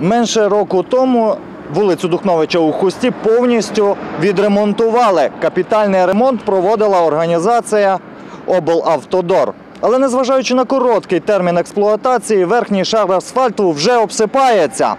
Менше року тому вулицю Духновича у Хусті повністю відремонтували. Капітальний ремонт проводила організація облавтодор. Але незважаючи на короткий термін експлуатації, верхній шар асфальту вже обсипається.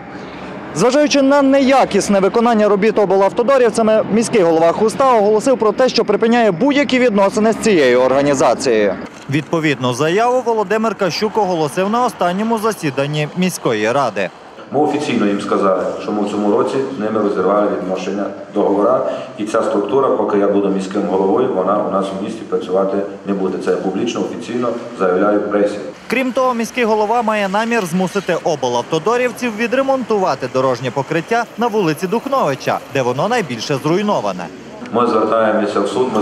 Зважаючи на неякісне виконання робіт облавтодорівцями, міський голова Хуста оголосив про те, що припиняє будь-які відносини з цією організацією. Відповідну заяву Володимир Кащук оголосив на останньому засіданні міської ради. Ми офіційно їм сказали, що ми в цьому році з ними розірвали відношення договора, і ця структура, поки я буду міським головою, вона у нас у місті працювати не буде. Це публічно, офіційно заявляю в пресі. Крім того, міський голова має намір змусити облавтодорівців відремонтувати дорожнє покриття на вулиці Духновича, де воно найбільше зруйноване. Ми звертаємося в суд, ми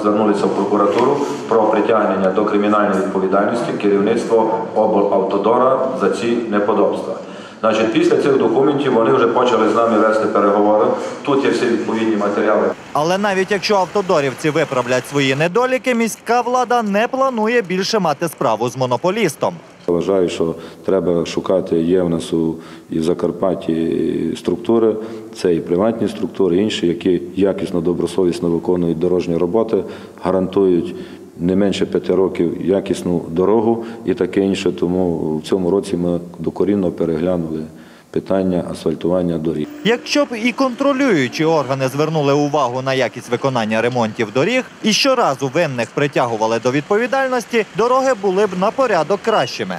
звернулися в прокуратуру про притягнення до кримінальної відповідальності керівництва облавтодора за ці неподобства. Значить, після цих документів вони вже почали з нами вести переговори. Тут є всі відповідні матеріали. Але навіть якщо автодорівці виправлять свої недоліки, міська влада не планує більше мати справу з монополістом. Вважаю, що треба шукати. Є в нас у і в Закарпатті структури, це і приватні структури, інші, які якісно, добросовісно виконують дорожні роботи, гарантують не менше п'яти років якісну дорогу і таке інше. Тому в цьому році ми докорінно переглянули питання асфальтування доріг. Якщо б і контролюючі органи звернули увагу на якість виконання ремонтів доріг і щоразу винних притягували до відповідальності, дороги були б на порядок кращими.